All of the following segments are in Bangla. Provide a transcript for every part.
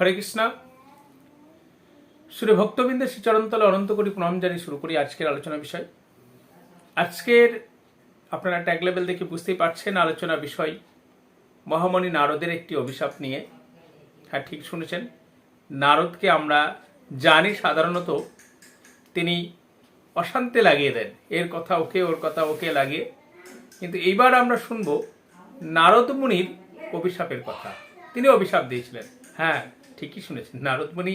হরে কৃষ্ণ। শ্রী ভক্তবৃন্দের শ্রী চরণতলে অনন্ত কোটি প্রণাম জানিয়ে শুরু করি আজকের আলোচনা বিষয়। আজকের আপনারা ট্যাগ লেভেল দেখে বুঝতেই পারছেন আলোচনা বিষয় মহামণি নারদের একটি অভিশাপ নিয়ে। হ্যাঁ ঠিক শুনেছেন। নারদকে আমরা জানি সাধারণত তিনি অশান্তি লাগিয়ে দেন। এর কথা ওকে, ওর কথা ওকে লাগে কিন্তু এইবার আমরা শুনব নারদ মুনির অভিশাপের কথা। তিনি অভিশাপ দিয়েছিলেন। হ্যাঁ ঠিকই শুনেছেন। নারদমণি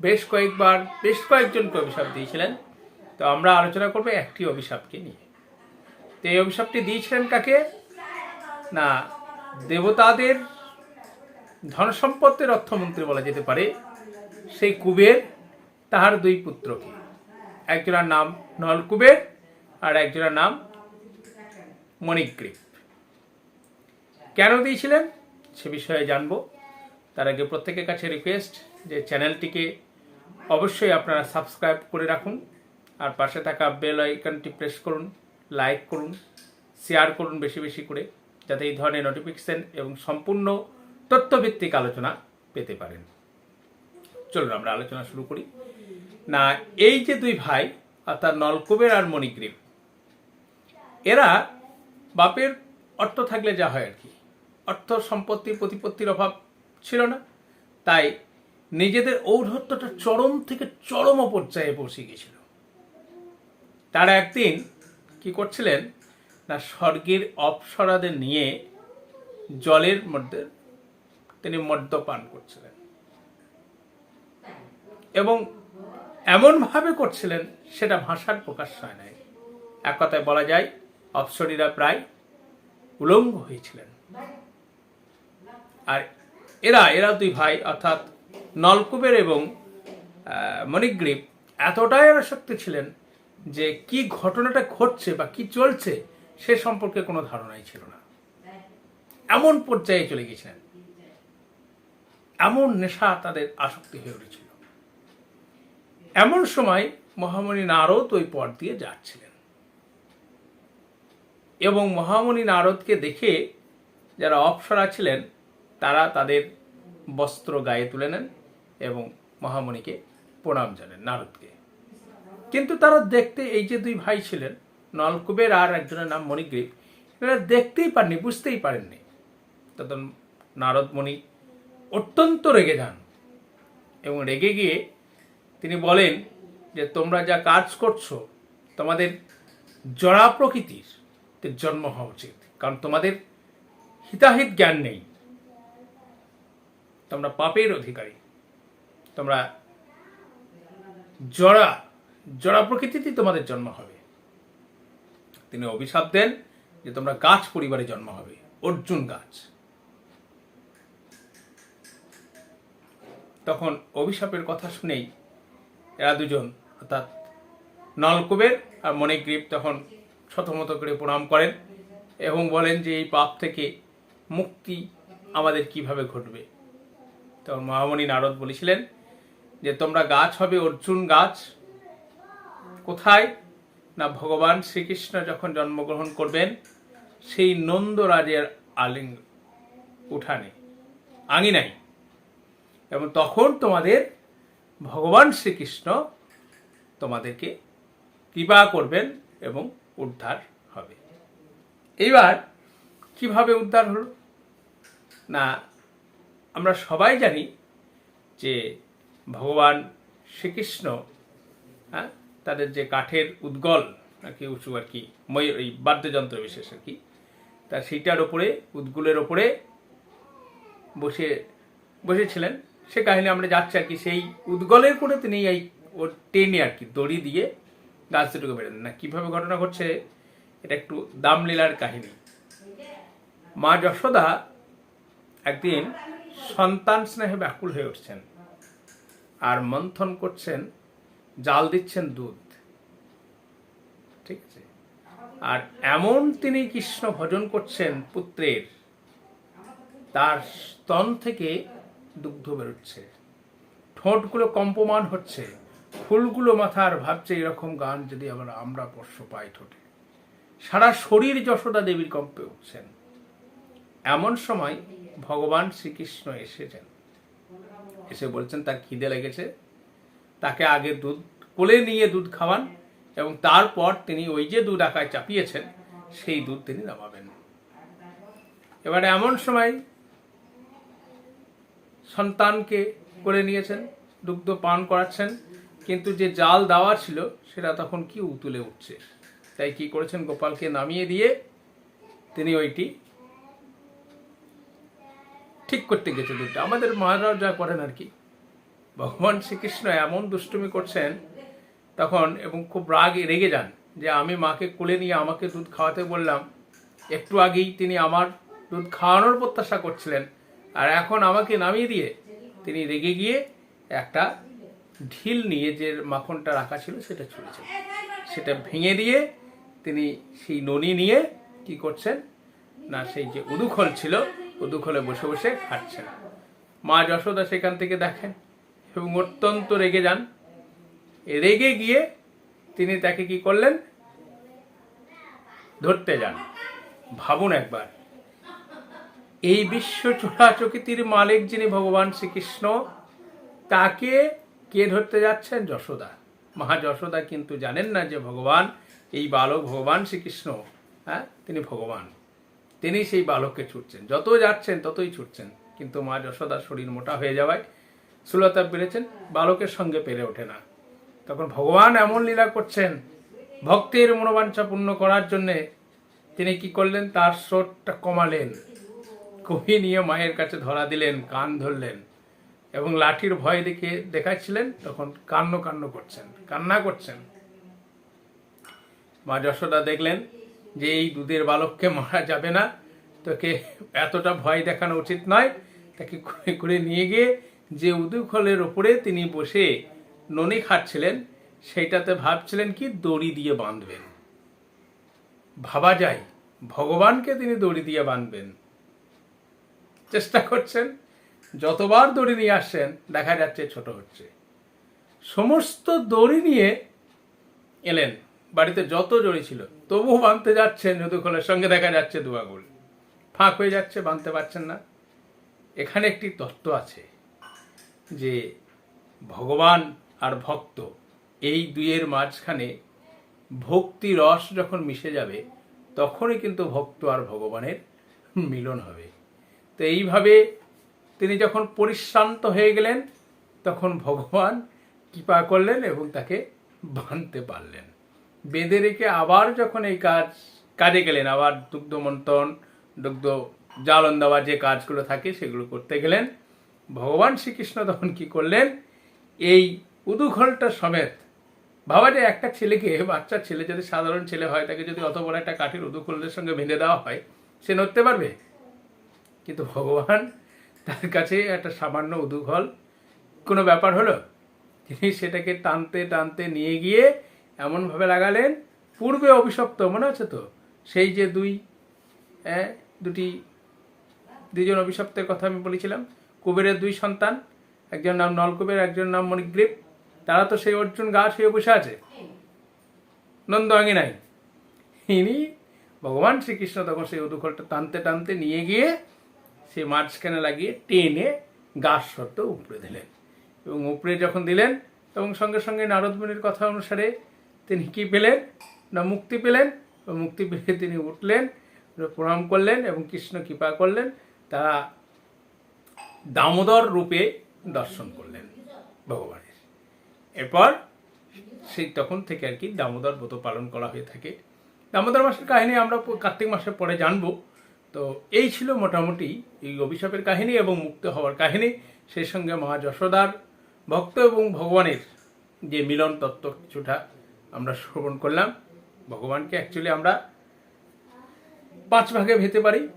বেশ কয়েকবার, বেশ কয়েকজনকে অভিশাপ দিয়েছিলেন। তো আমরা আলোচনা করব একটি অভিশাপকে নিয়ে। তো এই অভিশাপটি দিয়েছিলেন কাকে? না, দেবতাদের ধন সম্পত্তির অর্থমন্ত্রী বলা যেতে পারে, সেই কুবের, তাহার দুই পুত্রকে। একজনের নাম নলকুবের আর একজনের নাম মণিগ্রীব কেন দিয়েছিলেন? সে বিষয়ে জানব। তার আগে প্রত্যেকের কাছে রিকোয়েস্ট যে চ্যানেলটিকে অবশ্যই আপনারা সাবস্ক্রাইব করে রাখুন। আর পাশে থাকা বেল আইকনটি প্রেস করুন লাইক করুন শেয়ার করুন বেশি বেশি করে, যাতে এই ধরনের নোটিফিকেশান এবং সম্পূর্ণ তথ্যভিত্তিক আলোচনা পেতে পারেন। চলুন আমরা আলোচনা শুরু করি। না, এই যে দুই ভাই, অর্থাৎ নলকুবের আর মণিগ্রীব, এরা বাপের অর্থ থাকলে যা হয় আর কি। অর্থ সম্পত্তি প্রতিপত্তির অভাব ছিল না। তাই নিজেদের ঔদ্ধত্যটা চরম থেকে চরম পর্যায়ে পৌঁছে গেছিল তারা একদিন কি করছিলেন? না, স্বর্গের অপসরাদের নিয়ে জলের মধ্যে তিনি মদ্যপান করছিলেন। এবং এমনভাবে করছিলেন, সেটা ভাষার প্রকাশ হয় নাই। এক কথায় বলা যায়, অপসরীরা প্রায় উলঙ্গ হয়েছিলেন। আর এরা এরা দুই ভাই, অর্থাৎ নলকুবের এবং মণিগ্রীব, এতটাই আসক্তি ছিলেন যে কি ঘটনাটা ঘটছে বা কি চলছে সে সম্পর্কে কোনো ধারণাই ছিল না। এমন পর্যায়ে চলে গেছিলেন এমন নেশা তাদের আসক্তি হয়ে উঠেছিল। এমন সময় মহামণি নারদ ওই পথ দিয়ে যাচ্ছিলেন। এবং মহামণি নারদকে দেখে যারা অপসরা ছিলেন তারা তাদের বস্ত্র গায়ে তুলে নেন এবং মহামণিকে প্রণাম জানেন নারদকে। কিন্তু তারা দেখতে এই যে দুই ভাই ছিলেন, নলকুবের আর একজনের নাম মণিগ্রীব, এরা দেখতেই পারেননি বুঝতেই পারেননি। তখন নারদ মণি অত্যন্ত রেগে যান এবং রেগে গিয়ে তিনি বলেন যে, তোমরা যা কাজ করছ, তোমাদের জড়া প্রকৃতির জন্ম হওয়া উচিত, কারণ তোমাদের হিতাহিত জ্ঞান নেই। তোমরা পাপের অধিকারী। তোমরা জড়া জড়া প্রকৃতিতেই তোমাদের জন্ম হবে। তিনি অভিশাপ দেন যে তোমরা গাছ পরিবারে জন্ম হবে, অর্জুন গাছ। তখন অভিশাপের কথা শুনেই এরা দুজন, অর্থাৎ নলকুবের আর মণিগ্রীব তখন শতমত করে প্রণাম করেন এবং বলেন যে এই পাপ থেকে মুক্তি আমাদের কীভাবে ঘটবে। তখন মহামণি নারদ বলেছিলেন যে, তোমরা গাছ হবে, অর্জুন গাছ। কোথায়? না, ভগবান শ্রীকৃষ্ণ যখন জন্মগ্রহণ করবেন, সেই নন্দরাজের আলিঙ্গ উঠানে আঙিনাই এবং তখন তোমাদের ভগবান শ্রীকৃষ্ণ তোমাদেরকে কৃপা করবেন এবং উদ্ধার হবে। এইবার কীভাবে উদ্ধার হলো? না আমরা সবাই জানি যে ভগবান শ্রীকৃষ্ণ হ্যাঁ তাদের যে কাঠের উদ্গল আর কি উঁচু আর কি ময়ূর এই বাদ্যযন্ত্র বিশেষ আর কি, তা সেইটার ওপরে, উদ্গুলের ওপরে বসে, বসেছিলেন। সে কাহিনী আমরা যাচ্ছি আর কি, সেই উদ্গলের করে তিনি এই ওর টেনে আর কি দড়ি দিয়ে গাছ দুটোকে বেড়ে না, কীভাবে ঘটনা ঘটছে, এটা একটু দামলীলার কাহিনী। মা যশোদা একদিন সন্তান স্নেহে ব্যাকুল হয়ে উঠছেন। আর মন্থন করছেন, জাল দিচ্ছেন দুধ। ঠিক আছে? আর এমন তিনি কৃষ্ণ ভজন করছেন পুত্রের, তার স্তন থেকে দুগ্ধ বেরোচ্ছে। ঠোঁটগুলো কম্পমান হচ্ছে, ফুলগুলো মাথার ভাবছে এরকম গান যদি আবার আমরা স্পর্শ পাই ঠোঁটে। সারা শরীর যশোদা দেবীর কম্পে উঠছেন। এমন সময় ভগবান শ্রীকৃষ্ণ এসেছেন। এসে বলছেন, তার খিদে লেগেছে। তাকে আগে দুধ, কোলে নিয়ে দুধ খাওয়ান এবং তারপর তিনি ওই যে দুধ আকায় চাপিয়েছেন, সেই দুধ তিনি নামাবেন। এবারে এমন সময় সন্তানকে করে নিয়েছেন, দুগ্ধ পান করাচ্ছেন, কিন্তু যে জাল দেওয়া ছিল, সেটা তখন কি উতুলে উঠছে? তাই কি করেছেন? গোপালকে নামিয়ে দিয়ে তিনি ওইটি ঠিক করতে গেছে দুধটা। আমাদের মারাও যা করেন আর কি। ভগবান শ্রীকৃষ্ণ এমন দুষ্টুমি করছেন তখন এবং খুব রাগ রেগে যান যে আমি মাকে কোলে নিয়ে আমাকে দুধ খাওয়াতে বললাম। একটু আগেই তিনি আমার দুধ খাওয়ানোর প্রত্যাশা করছিলেন আর এখন আমাকে নামিয়ে দিয়ে তিনি রেগে গিয়ে একটা ঢিল নিয়ে যে মাখনটা রাখা ছিল সেটা ছুঁড়েছেন সেটা ভেঙে দিয়ে তিনি সেই ননি নিয়ে কি করছেন? না, সেই যে উদুখল ছিল উদুখলে বসে বসে খাচ্ছেন মা যশোদা সেখান থেকে দেখেন এবং অত্যন্ত রেগে যান। রেগে গিয়ে তিনি তাকে কি করলেন? ধরতে যান। ভাবুন একবার। এই বিশ্ব চোরাচকিতির মালিক যিনি ভগবান শ্রীকৃষ্ণ, তাকে কে ধরতে যাচ্ছেন? যশোদা। মহা যশোদা কিন্তু জানেন না যে ভগবান, এই বালক ভগবান শ্রীকৃষ্ণ হ্যাঁ? তিনি ভগবান। তিনি সেই বালককে ছুটছেন। যত যাচ্ছেন, ততই ছুটছেন। কিন্তু মা যশোদার শরীর মোটা হয়ে যাওয়ায় সুলতা পেরেছেন বালকের সঙ্গে পেরে ওঠে না। তখন ভগবান এমন লীলা করছেন, ভক্তের মনোবাঞ্ছা পূর্ণ করার জন্যে তিনি কি করলেন? তার স্রোতটা কমালেন। কবি নিয়ে মায়ের কাছে ধরা দিলেন, কান ধরলেন এবং লাঠির ভয় দেখে দেখাচ্ছিলেন, তখন কান্ন কান্ন করছেন, কান্না করছেন। মা যশোদা দেখলেন যে এই দুধের বালককে মারা যাবে না, তোকে এতটা ভয় দেখানো উচিত নয়। তাকে করে করে নিয়ে গিয়ে যে উদুখলের ওপরে তিনি বসে ননি খাচ্ছিলেন, সেইটাতে ভাবছিলেন কি দড়ি দিয়ে বাঁধবেন। ভাবা যায়, ভগবানকে তিনি দড়ি দিয়ে বাঁধবেন। চেষ্টা করছেন, যতবার দড়ি নিয়ে আসছেন, দেখা যাচ্ছে ছোট হচ্ছে। সমস্ত দড়ি নিয়ে এলেন, বাড়িতে যত জড়ি ছিল। তবুও বাঁধতে যাচ্ছেন যদুখলের সঙ্গে দেখা যাচ্ছে দু ফাঁক হয়ে যাচ্ছে বাঁধতে পারছেন না। এখানে একটি তত্ত্ব আছে যে ভগবান আর ভক্ত এই দুইয়ের মাঝখানে ভক্তি রস যখন মিশে যাবে, তখনই কিন্তু ভক্ত আর ভগবানের মিলন হবে। তো এইভাবে তিনি যখন পরিশ্রান্ত হয়ে গেলেন, তখন ভগবান কৃপা করলেন এবং তাকে বাঁধতে পারলেন। বেঁধে রেখে আবার যখন এই কাজ, কাজে গেলেন, আবার দুগ্ধ মন্থন, দুগ্ধ জ্বালন দেওয়া যে কাজগুলো থাকে সেগুলো করতে গেলেন। ভগবান শ্রীকৃষ্ণ তখন কি করলেন? এই উদুঘলটা সমেত ভাবা যায় একটা ছেলেকে, বাচ্চা ছেলে যদি সাধারণ ছেলে হয়, তাকে যদি অত বড় একটা কাঠের উদুখোলের সঙ্গে বেঁধে দেওয়া হয়, সে নড়তে পারবে? কিন্তু ভগবান তার কাছে একটা সামান্য উদুঘল, কোনো ব্যাপার হলো? তিনি সেটাকে টানতে টানতে নিয়ে গিয়ে এমনভাবে লাগালেন পূর্বে অভিশপ্ত মনে আছে তো? সেই যে দুই হ্যাঁ, দুটি দুজন অভিশপ্তের কথা আমি বলেছিলাম। কুবেরের দুই সন্তান একজন নাম নলকুবের একজন নাম মণিগ্রীব তারা তো সেই অর্জুন গা শুয়ে বসে আছে। নন্দ নাই ইনি ভগবান শ্রীকৃষ্ণ তখন সেই উদুখলটা টানতে টানতে নিয়ে গিয়ে সে মাঝখানে লাগিয়ে টেনে গাছ শর্ত উপরে দিলেন। এবং উপরে যখন দিলেন এবং সঙ্গে সঙ্গে নারদমণির কথা অনুসারে তিনি কি পেলেন? না মুক্তি পেলেন মুক্তি পেয়ে তিনি উঠলেন, প্রণাম করলেন এবং কৃষ্ণ কৃপা করলেন তারা দামোদর রূপে দর্শন করলেন ভগবানের। এরপর সেই তখন থেকে আর কি দামোদর ব্রত পালন করা হয়ে থাকে। দামোদর মাসের কাহিনী আমরা কার্তিক মাসের পরে জানব। তো এই ছিল মোটামুটি এই অভিশাপের কাহিনী এবং মুক্ত হওয়ার কাহিনী। সেই সঙ্গে মা যশোদার ভক্ত এবং ভগবানের যে মিলন তত্ত্ব কিছুটা আমরা শ্রবণ করলাম। ভগবানকে অ্যাকচুয়ালি আমরা পাঁচ ভাগে ভেতে পারি।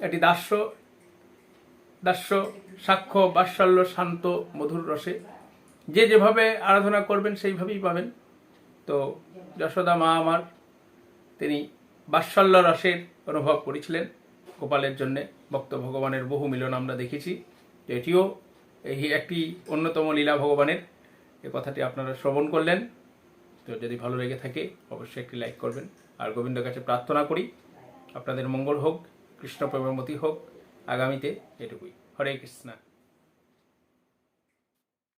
একটি দাস্য দাস্য, সাক্ষ্য, বাৎসল্য, শান্ত, মধুর রসে। যে যেভাবে আরাধনা করবেন, সেইভাবেই পাবেন। তো যশোদা মা আমার, তিনি বাৎসল্য রসের অনুভব করেছিলেন গোপালের জন্যে। ভক্ত ভগবানের বহু মিলন আমরা দেখেছি। এটিও এই একটি অন্যতম লীলা ভগবানের। এ কথাটি আপনারা শ্রবণ করলেন। তো যদি ভালো লেগে থাকে, অবশ্যই একটি লাইক করবেন। আর গোবিন্দ কাছে প্রার্থনা করি, আপনাদের মঙ্গল হোক, কৃষ্ণ প্রেমমতি হোক, আগামীতে এটুকুই। হরে কৃষ্ণা।